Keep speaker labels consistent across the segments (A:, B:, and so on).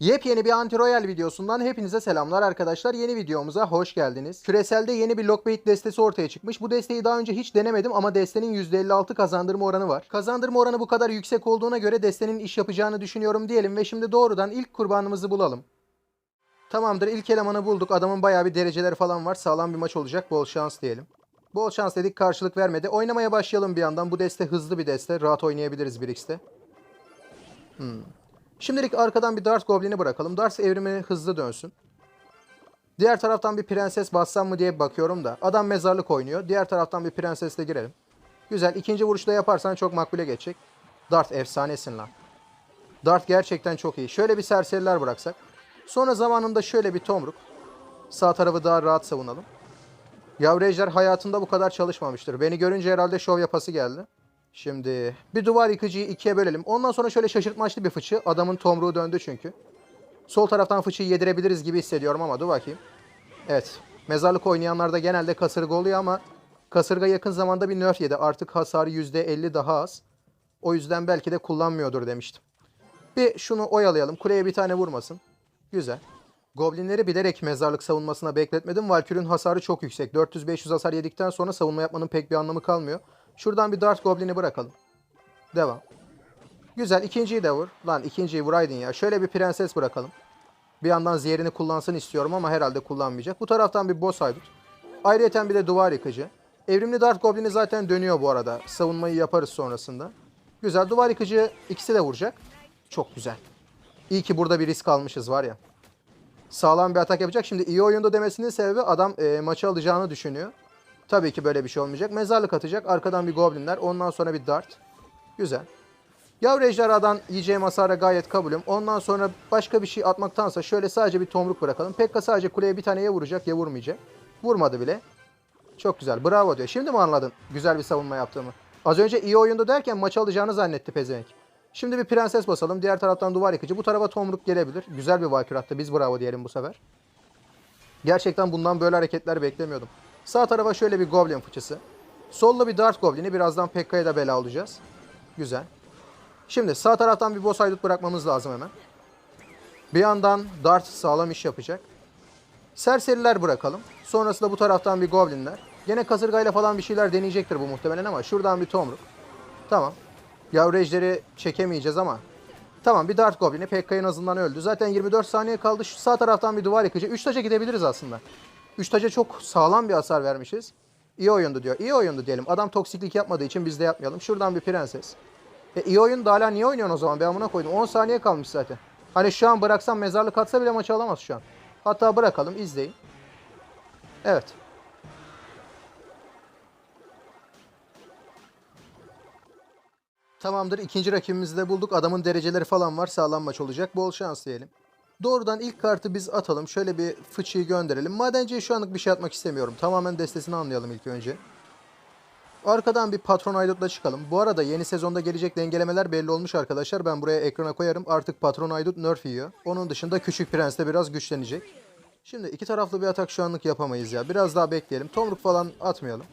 A: Yepyeni bir anti-royal videosundan hepinize selamlar arkadaşlar. Yeni videomuza hoş geldiniz. Küreselde yeni bir Lockbait destesi ortaya çıkmış. Bu desteği daha önce hiç denemedim ama destenin %56 kazandırma oranı var. Kazandırma oranı bu kadar yüksek olduğuna göre destenin iş yapacağını düşünüyorum diyelim ve şimdi doğrudan ilk kurbanımızı bulalım. Tamamdır ilk elemanı bulduk. Adamın bayağı bir dereceleri falan var. Sağlam bir maç olacak. Bol şans diyelim. Bol şans dedik karşılık vermedi. Oynamaya başlayalım bir yandan. Bu deste hızlı bir deste. Rahat oynayabiliriz 1x'te. Şimdilik arkadan bir Dart Goblin'i bırakalım. Dart evrimi hızlı dönsün. Diğer taraftan bir prenses bassam mı diye bakıyorum da. Adam mezarlık oynuyor. Diğer taraftan bir prensesle girelim. Güzel. İkinci vuruşta yaparsan çok makbule geçecek. Dart efsanesin lan. Dart gerçekten çok iyi. Şöyle bir serseriler bıraksak. Sonra zamanında şöyle bir tomruk. Sağ tarafı daha rahat savunalım. Yavru ejder hayatında bu kadar çalışmamıştır. Beni görünce herhalde şov yapası geldi. Şimdi bir duvar yıkıcıyı ikiye bölelim. Ondan sonra şöyle şaşırtmaçlı bir fıçı. Adamın tomruğu döndü çünkü. Sol taraftan fıçıyı yedirebiliriz gibi hissediyorum ama dur bakayım. Evet. Mezarlık oynayanlarda genelde kasırga oluyor ama kasırga yakın zamanda bir nerf yedi. Artık hasarı %50 daha az. O yüzden belki de kullanmıyordur demiştim. Bir şunu oyalayalım. Kuleye bir tane vurmasın. Güzel. Goblinleri bilerek mezarlık savunmasına bekletmedim. Valkyrie'nin hasarı çok yüksek. 400-500 hasar yedikten sonra savunma yapmanın pek bir anlamı kalmıyor. Şuradan bir Dart Goblin'i bırakalım. Devam. Güzel. ikinciyi de vur. Lan ikinciyi vuraydın ya. Şöyle bir prenses bırakalım. Bir yandan ziyerini kullansın istiyorum ama herhalde kullanmayacak. Bu taraftan bir boss haydut. Ayrıyeten bir de duvar yıkıcı. Evrimli Dart Goblin'i zaten dönüyor bu arada. Savunmayı yaparız sonrasında. Güzel. Duvar yıkıcı ikisi de vuracak. Çok güzel. İyi ki burada bir risk almışız var ya. Sağlam bir atak yapacak. Şimdi iyi oyunda demesinin sebebi adam e, maçı alacağını düşünüyor. Tabii ki böyle bir şey olmayacak. Mezarlık atacak. Arkadan bir goblinler. Ondan sonra bir dart. Güzel. Yavru ejderhadan yiyeceğim hasara gayet kabulüm. Ondan sonra başka bir şey atmaktansa şöyle sadece bir tomruk bırakalım. Pekka sadece kuleye bir tane ya vuracak ya vurmayacak. Vurmadı bile. Çok güzel. Bravo diyor. Şimdi mi anladın güzel bir savunma yaptığımı? Az önce iyi oyunda derken maçı alacağını zannetti pezevenk. Şimdi bir prenses basalım. Diğer taraftan duvar yıkıcı. Bu tarafa tomruk gelebilir. Güzel bir attı. Biz bravo diyelim bu sefer. Gerçekten bundan böyle hareketler beklemiyordum. Sağ tarafa şöyle bir Goblin fıçısı. Solda bir Dart Goblin'i. Birazdan Pekka'ya da bela olacağız. Güzel. Şimdi sağ taraftan bir boss haydut bırakmamız lazım hemen. Bir yandan Dart sağlam iş yapacak. Serseriler bırakalım. Sonrasında bu taraftan bir Goblinler. Gene kasırgayla falan bir şeyler deneyecektir bu muhtemelen ama şuradan bir Tomruk. Tamam. Yavru ejderi çekemeyeceğiz ama. Tamam bir Dart Goblin'i Pekka azından öldü. Zaten 24 saniye kaldı. Şu sağ taraftan bir duvar yıkıcı. 3 taca gidebiliriz aslında. 3 taca çok sağlam bir hasar vermişiz. İyi oyundu diyor. İyi oyundu diyelim. Adam toksiklik yapmadığı için biz de yapmayalım. Şuradan bir prenses. E iyi oyun da hala niye oynuyorsun o zaman? Ben amına koydum. 10 saniye kalmış zaten. Hani şu an bıraksam mezarlık atsa bile maçı alamaz şu an. Hatta bırakalım izleyin. Evet. Tamamdır. ikinci rakibimizi de bulduk. Adamın dereceleri falan var. Sağlam maç olacak. Bol şans diyelim. Doğrudan ilk kartı biz atalım. Şöyle bir fıçıyı gönderelim. Madenciye şu anlık bir şey atmak istemiyorum. Tamamen destesini anlayalım ilk önce. Arkadan bir patron aydutla çıkalım. Bu arada yeni sezonda gelecek dengelemeler belli olmuş arkadaşlar. Ben buraya ekrana koyarım. Artık patron aydut nerf yiyor. Onun dışında küçük prens de biraz güçlenecek. Şimdi iki taraflı bir atak şu anlık yapamayız ya. Biraz daha bekleyelim. Tomruk falan atmayalım.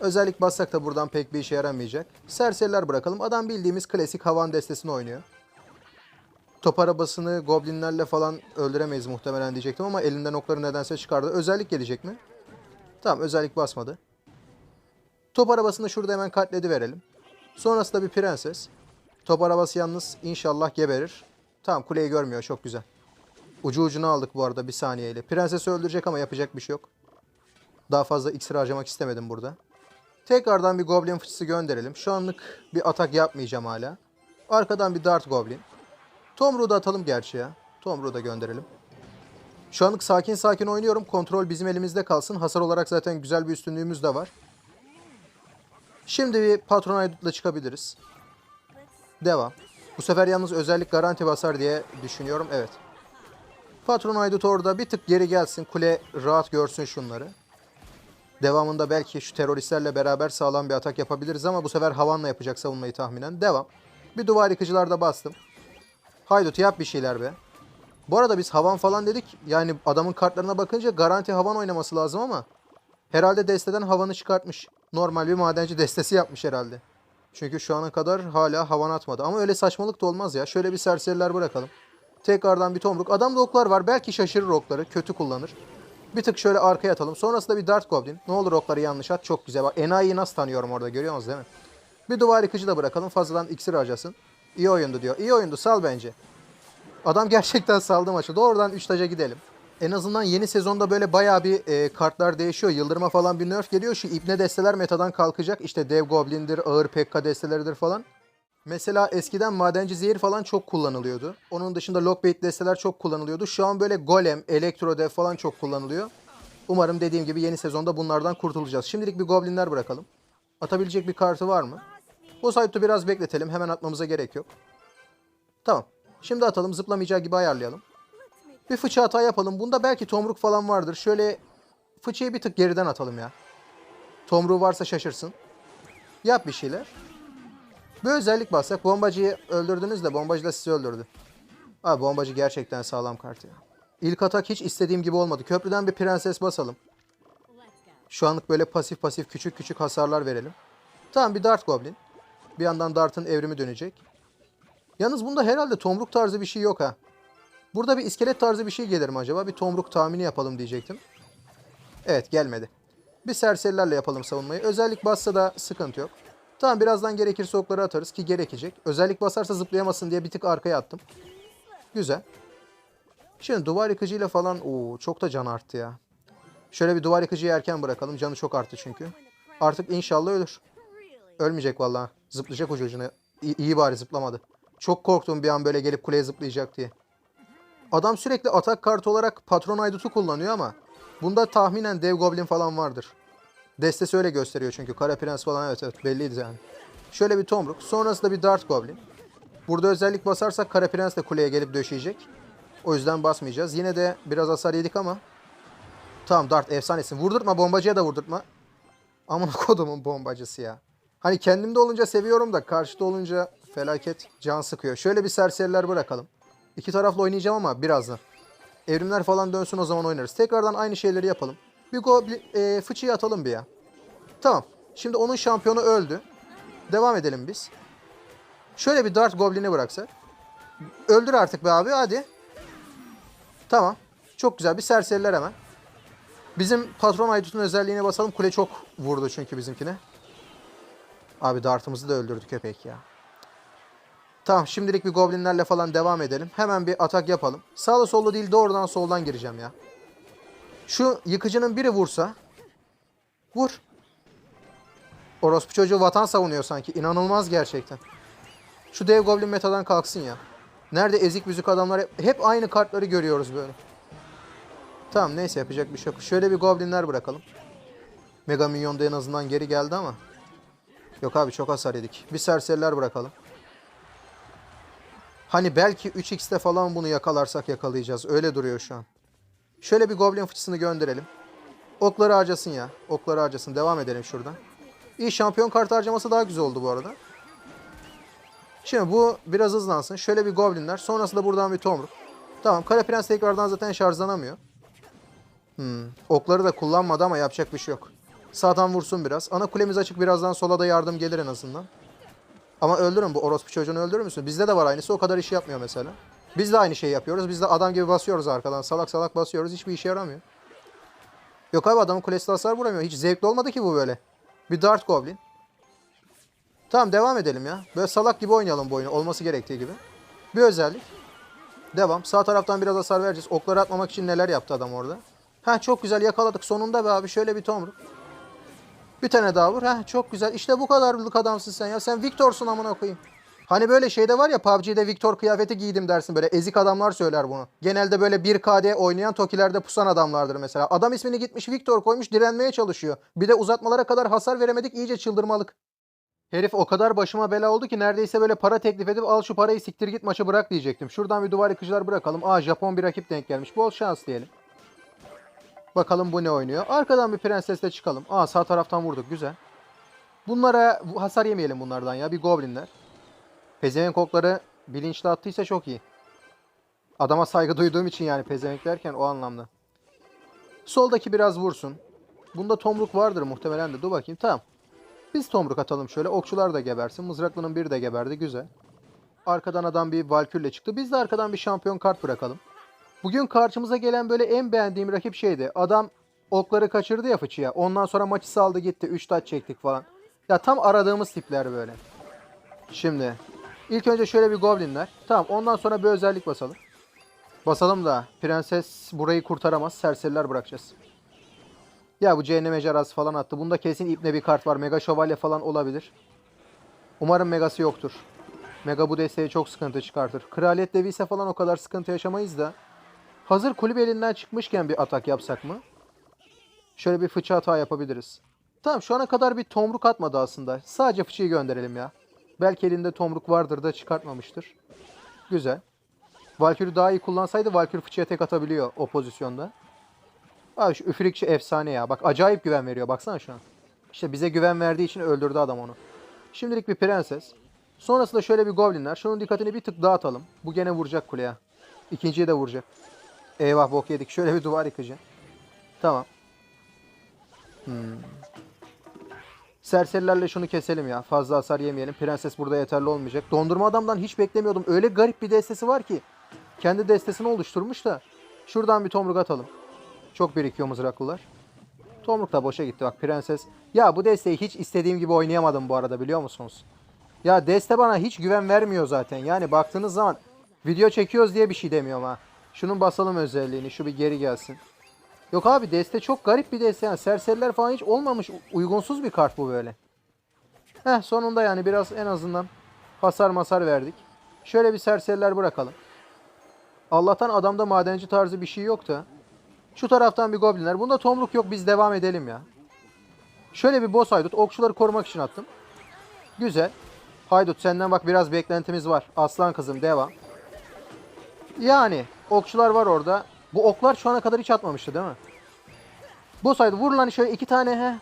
A: Özellik bassak da buradan pek bir işe yaramayacak. Serseriler bırakalım. Adam bildiğimiz klasik havan destesini oynuyor. Top arabasını goblinlerle falan öldüremeyiz muhtemelen diyecektim ama elinden okları nedense çıkardı. Özellik gelecek mi? Tamam özellik basmadı. Top arabasını şurada hemen katledi verelim. Sonrasında bir prenses. Top arabası yalnız inşallah geberir. Tamam kuleyi görmüyor çok güzel. Ucu ucuna aldık bu arada bir saniyeyle. Prensesi öldürecek ama yapacak bir şey yok. Daha fazla iksir harcamak istemedim burada. Tekrardan bir Goblin fıçısı gönderelim. Şu anlık bir atak yapmayacağım hala. Arkadan bir Dart Goblin. Tomruğu da atalım gerçi ya. Tomruğu da gönderelim. Şu anlık sakin sakin oynuyorum. Kontrol bizim elimizde kalsın. Hasar olarak zaten güzel bir üstünlüğümüz de var. Şimdi bir patron çıkabiliriz. Devam. Bu sefer yalnız özellik garanti basar diye düşünüyorum. Evet. Patron orada bir tık geri gelsin. Kule rahat görsün şunları. Devamında belki şu teröristlerle beraber sağlam bir atak yapabiliriz ama bu sefer havanla yapacak savunmayı tahminen. Devam. Bir duvar yıkıcılarda bastım. Haydut yap bir şeyler be. Bu arada biz havan falan dedik. Yani adamın kartlarına bakınca garanti havan oynaması lazım ama herhalde desteden havanı çıkartmış. Normal bir madenci destesi yapmış herhalde. Çünkü şu ana kadar hala havan atmadı. Ama öyle saçmalık da olmaz ya. Şöyle bir serseriler bırakalım. Tekrardan bir tomruk. Adamda oklar var. Belki şaşırır okları. Kötü kullanır. Bir tık şöyle arkaya atalım. Sonrasında bir Dart Goblin. Ne olur okları yanlış at. Çok güzel. Bak enayiyi nasıl tanıyorum orada görüyor musunuz değil mi? Bir duvar yıkıcı da bırakalım. Fazladan iksir harcasın. İyi oyundu diyor. İyi oyundu sal bence. Adam gerçekten saldı maçı. Doğrudan 3 taca gidelim. En azından yeni sezonda böyle bayağı bir e, kartlar değişiyor. Yıldırma falan bir nerf geliyor. Şu ibne desteler metadan kalkacak. İşte dev goblindir, ağır pekka desteleridir falan. Mesela eskiden madenci zehir falan çok kullanılıyordu. Onun dışında lockbait desteler çok kullanılıyordu. Şu an böyle golem, elektro dev falan çok kullanılıyor. Umarım dediğim gibi yeni sezonda bunlardan kurtulacağız. Şimdilik bir goblinler bırakalım. Atabilecek bir kartı var mı? Bu site'ı biraz bekletelim. Hemen atmamıza gerek yok. Tamam. Şimdi atalım. Zıplamayacağı gibi ayarlayalım. Bir fıçı hata yapalım. Bunda belki tomruk falan vardır. Şöyle fıçıyı bir tık geriden atalım ya. Tomruğu varsa şaşırsın. Yap bir şeyler. Bir özellik bassak. Bombacıyı öldürdünüz de bombacı da sizi öldürdü. Abi bombacı gerçekten sağlam kart ya. İlk atak hiç istediğim gibi olmadı. Köprüden bir prenses basalım. Şu anlık böyle pasif pasif küçük küçük hasarlar verelim. Tamam bir Dart Goblin. Bir yandan Dart'ın evrimi dönecek. Yalnız bunda herhalde tomruk tarzı bir şey yok ha. Burada bir iskelet tarzı bir şey gelir mi acaba? Bir tomruk tahmini yapalım diyecektim. Evet gelmedi. Bir serserilerle yapalım savunmayı. Özellik bassa da sıkıntı yok. Tamam birazdan gerekirse okları atarız ki gerekecek. Özellik basarsa zıplayamasın diye bir tık arkaya attım. Güzel. Şimdi duvar yıkıcıyla falan Oo, çok da can arttı ya. Şöyle bir duvar yıkıcıyı erken bırakalım. Canı çok arttı çünkü. Artık inşallah ölür. Ölmeyecek vallahi. Zıplayacak ucu ucuna. İyi, iyi bari zıplamadı. Çok korktum bir an böyle gelip kuleye zıplayacak diye. Adam sürekli atak kartı olarak patron aydutu kullanıyor ama bunda tahminen dev goblin falan vardır. Destesi öyle gösteriyor çünkü. Kara prens falan evet evet belliydi yani. Şöyle bir tomruk. Sonrasında bir dart goblin. Burada özellik basarsak kara prens de kuleye gelip döşeyecek. O yüzden basmayacağız. Yine de biraz hasar yedik ama. Tamam dart efsanesin. Vurdurtma bombacıya da vurdurtma. Aman kodumun bombacısı ya. Hani kendimde olunca seviyorum da karşıda olunca felaket can sıkıyor. Şöyle bir serseriler bırakalım. İki taraflı oynayacağım ama birazdan. Evrimler falan dönsün o zaman oynarız. Tekrardan aynı şeyleri yapalım. Bir goblin, e, fıçıyı atalım bir ya. Tamam. Şimdi onun şampiyonu öldü. Devam edelim biz. Şöyle bir Dart Goblin'i bıraksak. Öldür artık be abi hadi. Tamam. Çok güzel bir serseriler hemen. Bizim patron aydutun özelliğine basalım. Kule çok vurdu çünkü bizimkine. Abi Dart'ımızı da öldürdü köpek ya. Tamam şimdilik bir goblinlerle falan devam edelim. Hemen bir atak yapalım. Sağlı sollu değil doğrudan soldan gireceğim ya. Şu yıkıcının biri vursa. Vur. Orospu çocuğu vatan savunuyor sanki. İnanılmaz gerçekten. Şu dev goblin metadan kalksın ya. Nerede ezik büzük adamlar hep aynı kartları görüyoruz böyle. Tamam neyse yapacak bir şey yok. Şöyle bir goblinler bırakalım. Mega Minyon da en azından geri geldi ama. Yok abi çok hasar yedik. Bir serseriler bırakalım. Hani belki 3x'te falan bunu yakalarsak yakalayacağız. Öyle duruyor şu an. Şöyle bir goblin fıçısını gönderelim. Okları harcasın ya. Okları harcasın. Devam edelim şuradan. İyi şampiyon kartı harcaması daha güzel oldu bu arada. Şimdi bu biraz hızlansın. Şöyle bir goblinler. Sonrasında buradan bir tomruk. Tamam. Kara Prens tekrardan zaten şarjlanamıyor. Hmm. Okları da kullanmadı ama yapacak bir şey yok. Sağdan vursun biraz. Ana kulemiz açık. Birazdan sola da yardım gelir en azından. Ama öldürün bu orospu çocuğunu öldürür müsün? Bizde de var aynısı. O kadar işi yapmıyor mesela. Biz de aynı şeyi yapıyoruz. Biz de adam gibi basıyoruz arkadan. Salak salak basıyoruz. Hiçbir işe yaramıyor. Yok abi adamın kulesi hasar vuramıyor. Hiç zevkli olmadı ki bu böyle. Bir Dart Goblin. Tamam devam edelim ya. Böyle salak gibi oynayalım bu oyunu. Olması gerektiği gibi. Bir özellik. Devam. Sağ taraftan biraz hasar vereceğiz. Okları atmamak için neler yaptı adam orada. Ha çok güzel yakaladık. Sonunda be abi şöyle bir tomruk. Bir tane daha vur. Heh, çok güzel. İşte bu kadarlık adamsın sen ya. Sen Victor'sun amına koyayım. Hani böyle şeyde var ya PUBG'de Victor kıyafeti giydim dersin böyle ezik adamlar söyler bunu. Genelde böyle 1KD oynayan Tokilerde pusan adamlardır mesela. Adam ismini gitmiş Victor koymuş direnmeye çalışıyor. Bir de uzatmalara kadar hasar veremedik iyice çıldırmalık. Herif o kadar başıma bela oldu ki neredeyse böyle para teklif edip al şu parayı siktir git maçı bırak diyecektim. Şuradan bir duvar yıkıcılar bırakalım. Aa Japon bir rakip denk gelmiş. Bol şans diyelim. Bakalım bu ne oynuyor. Arkadan bir prensesle çıkalım. Aa sağ taraftan vurduk. Güzel. Bunlara hasar yemeyelim bunlardan ya. Bir goblinler. Pezevenk okları bilinçli attıysa çok iyi. Adama saygı duyduğum için yani pezevenk derken o anlamda. Soldaki biraz vursun. Bunda tomruk vardır muhtemelen de. Dur bakayım. Tamam. Biz tomruk atalım şöyle. Okçular da gebersin. Mızraklının biri de geberdi. Güzel. Arkadan adam bir Valkür'le çıktı. Biz de arkadan bir şampiyon kart bırakalım. Bugün karşımıza gelen böyle en beğendiğim rakip şeydi. Adam okları kaçırdı ya fıçıya. Ondan sonra maçı saldı gitti. 3 taç çektik falan. Ya tam aradığımız tipler böyle. Şimdi ilk önce şöyle bir goblinler. Tamam ondan sonra bir özellik basalım. Basalım da prenses burayı kurtaramaz. Serseriler bırakacağız. Ya bu cehennem ejderhası falan attı. Bunda kesin ipne bir kart var. Mega şövalye falan olabilir. Umarım megası yoktur. Mega bu desteğe çok sıkıntı çıkartır. Kraliyet devi ise falan o kadar sıkıntı yaşamayız da. Hazır kulübe elinden çıkmışken bir atak yapsak mı? Şöyle bir fıçı hata yapabiliriz. Tamam şu ana kadar bir tomruk atmadı aslında. Sadece fıçıyı gönderelim ya. Belki elinde tomruk vardır da çıkartmamıştır. Güzel. Valkyrie daha iyi kullansaydı Valkyrie fıçıya tek atabiliyor o pozisyonda. Abi şu üfürükçü efsane ya. Bak acayip güven veriyor. Baksana şu an. İşte bize güven verdiği için öldürdü adam onu. Şimdilik bir prenses. Sonrasında şöyle bir goblinler. Şunun dikkatini bir tık dağıtalım. Bu gene vuracak kuleye. İkinciyi de vuracak. Eyvah bok yedik. Şöyle bir duvar yıkıcı. Tamam. Hmm. Serserilerle şunu keselim ya. Fazla hasar yemeyelim. Prenses burada yeterli olmayacak. Dondurma adamdan hiç beklemiyordum. Öyle garip bir destesi var ki. Kendi destesini oluşturmuş da. Şuradan bir tomruk atalım. Çok birikiyor mızraklılar. Tomruk da boşa gitti bak prenses. Ya bu desteği hiç istediğim gibi oynayamadım bu arada biliyor musunuz? Ya deste bana hiç güven vermiyor zaten. Yani baktığınız zaman video çekiyoruz diye bir şey demiyorum ha. Şunun basalım özelliğini. Şu bir geri gelsin. Yok abi deste çok garip bir deste. Yani serseriler falan hiç olmamış. Uygunsuz bir kart bu böyle. Heh sonunda yani biraz en azından hasar masar verdik. Şöyle bir serseriler bırakalım. Allah'tan adamda madenci tarzı bir şey yok da. Şu taraftan bir goblinler. Bunda tomruk yok biz devam edelim ya. Şöyle bir boss haydut. Okçuları korumak için attım. Güzel. Haydut senden bak biraz beklentimiz var. Aslan kızım devam. Yani okçular var orada. Bu oklar şu ana kadar hiç atmamıştı değil mi? Boss haydut vur lan şöyle iki tane he.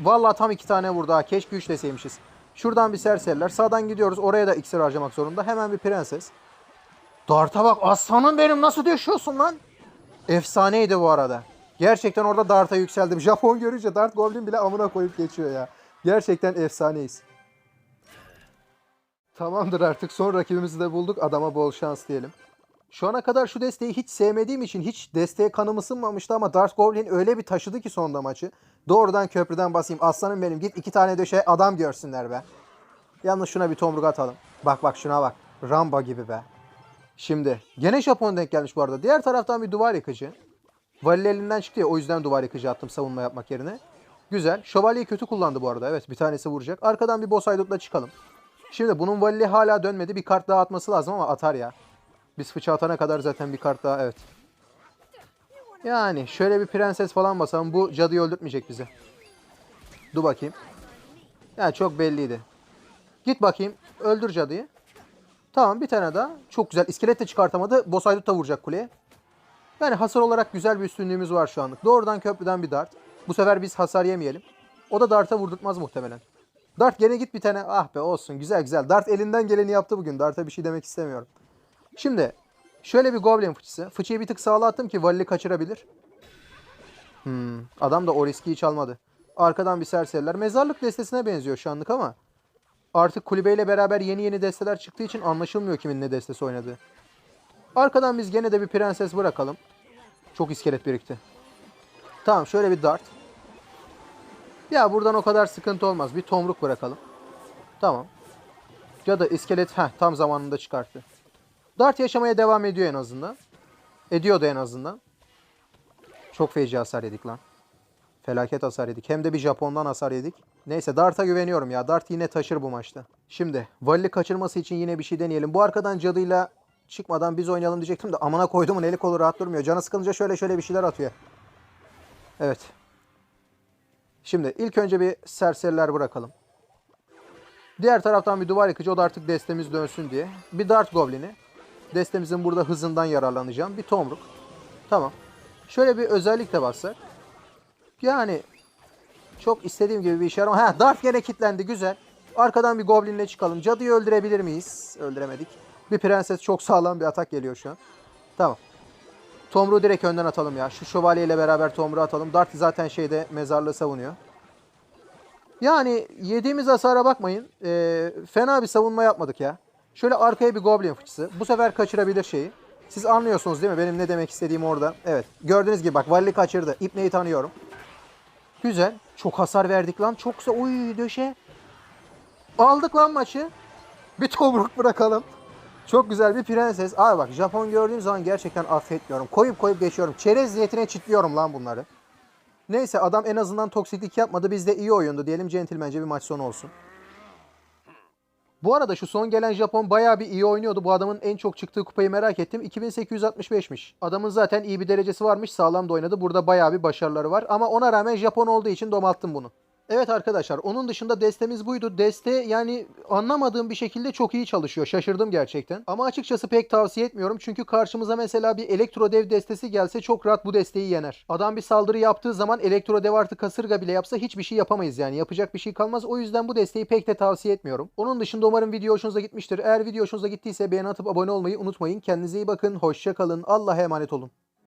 A: Vallahi tam iki tane vurdu ha. Keşke üç deseymişiz. Şuradan bir serseriler. Sağdan gidiyoruz. Oraya da iksir harcamak zorunda. Hemen bir prenses. Dart'a bak aslanım benim nasıl düşüyorsun lan? Efsaneydi bu arada. Gerçekten orada Dart'a yükseldim. Japon görünce Dart Goblin bile amına koyup geçiyor ya. Gerçekten efsaneyiz. Tamamdır artık son rakibimizi de bulduk. Adama bol şans diyelim. Şu ana kadar şu desteği hiç sevmediğim için hiç desteğe kanım ısınmamıştı ama Dark Goblin öyle bir taşıdı ki sonda maçı. Doğrudan köprüden basayım. Aslanım benim git iki tane döşe adam görsünler be. Yalnız şuna bir tomruk atalım. Bak bak şuna bak. Ramba gibi be. Şimdi gene Japon denk gelmiş bu arada. Diğer taraftan bir duvar yıkıcı. Valil elinden çıktı ya o yüzden duvar yıkıcı attım savunma yapmak yerine. Güzel. Şövalyeyi kötü kullandı bu arada. Evet bir tanesi vuracak. Arkadan bir boss çıkalım. Şimdi bunun valili hala dönmedi. Bir kart daha atması lazım ama atar ya. Biz fıça atana kadar zaten bir kart daha evet. Yani şöyle bir prenses falan basalım. Bu cadıyı öldürtmeyecek bizi. Dur bakayım. Yani çok belliydi. Git bakayım. Öldür cadıyı. Tamam bir tane daha. Çok güzel. İskelet de çıkartamadı. Boss haydut da vuracak kuleye. Yani hasar olarak güzel bir üstünlüğümüz var şu anlık. Doğrudan köprüden bir dart. Bu sefer biz hasar yemeyelim. O da dart'a vurdurtmaz muhtemelen. Dart gene git bir tane. Ah be olsun güzel güzel. Dart elinden geleni yaptı bugün. Dart'a bir şey demek istemiyorum. Şimdi şöyle bir goblin fıçısı. Fıçıyı bir tık sağla attım ki Valli kaçırabilir. Hmm, adam da o riski hiç almadı. Arkadan bir serseriler. Mezarlık destesine benziyor şu anlık ama artık kulübeyle beraber yeni yeni desteler çıktığı için anlaşılmıyor kimin ne destesi oynadığı. Arkadan biz gene de bir prenses bırakalım. Çok iskelet birikti. Tamam şöyle bir dart. Ya buradan o kadar sıkıntı olmaz. Bir tomruk bırakalım. Tamam. Ya da iskelet heh, tam zamanında çıkarttı. Dart yaşamaya devam ediyor en azından. Ediyordu en azından. Çok feci hasar yedik lan. Felaket hasar yedik. Hem de bir Japon'dan hasar yedik. Neyse Dart'a güveniyorum ya. Dart yine taşır bu maçta. Şimdi Valli kaçırması için yine bir şey deneyelim. Bu arkadan cadıyla çıkmadan biz oynayalım diyecektim de amına koyduğumun eli kolu rahat durmuyor. Canı sıkılınca şöyle şöyle bir şeyler atıyor. Evet. Şimdi ilk önce bir serseriler bırakalım. Diğer taraftan bir duvar yıkıcı o da artık destemiz dönsün diye. Bir dart goblini. Destemizin burada hızından yararlanacağım. Bir tomruk. Tamam. Şöyle bir özellik de bassak. Yani çok istediğim gibi bir işe yaramaz. Ha dart gene kilitlendi güzel. Arkadan bir goblinle çıkalım. Cadıyı öldürebilir miyiz? Öldüremedik. Bir prenses çok sağlam bir atak geliyor şu an. Tamam. Tomru direkt önden atalım ya. Şu şövalyeyle beraber Tomru atalım. Dart zaten şeyde mezarlığı savunuyor. Yani yediğimiz hasara bakmayın. Ee, fena bir savunma yapmadık ya. Şöyle arkaya bir goblin fıçısı. Bu sefer kaçırabilir şeyi. Siz anlıyorsunuz değil mi benim ne demek istediğim orada? Evet. Gördüğünüz gibi bak Valli kaçırdı. İpneyi tanıyorum. Güzel. Çok hasar verdik lan. Çok güzel. Uy döşe. Aldık lan maçı. Bir tomruk bırakalım. Çok güzel bir prenses. Abi bak Japon gördüğüm zaman gerçekten affetmiyorum. Koyup koyup geçiyorum. Çerez niyetine çitliyorum lan bunları. Neyse adam en azından toksiklik yapmadı. Biz de iyi oyundu diyelim. Centilmence bir maç sonu olsun. Bu arada şu son gelen Japon bayağı bir iyi oynuyordu. Bu adamın en çok çıktığı kupayı merak ettim. 2865'miş. Adamın zaten iyi bir derecesi varmış. Sağlam da oynadı. Burada bayağı bir başarıları var. Ama ona rağmen Japon olduğu için domalttım bunu. Evet arkadaşlar onun dışında destemiz buydu. Deste yani anlamadığım bir şekilde çok iyi çalışıyor. Şaşırdım gerçekten. Ama açıkçası pek tavsiye etmiyorum. Çünkü karşımıza mesela bir elektro dev destesi gelse çok rahat bu desteği yener. Adam bir saldırı yaptığı zaman elektro dev artı kasırga bile yapsa hiçbir şey yapamayız yani. Yapacak bir şey kalmaz. O yüzden bu desteği pek de tavsiye etmiyorum. Onun dışında umarım video hoşunuza gitmiştir. Eğer video hoşunuza gittiyse beğeni atıp abone olmayı unutmayın. Kendinize iyi bakın. Hoşça kalın. Allah'a emanet olun.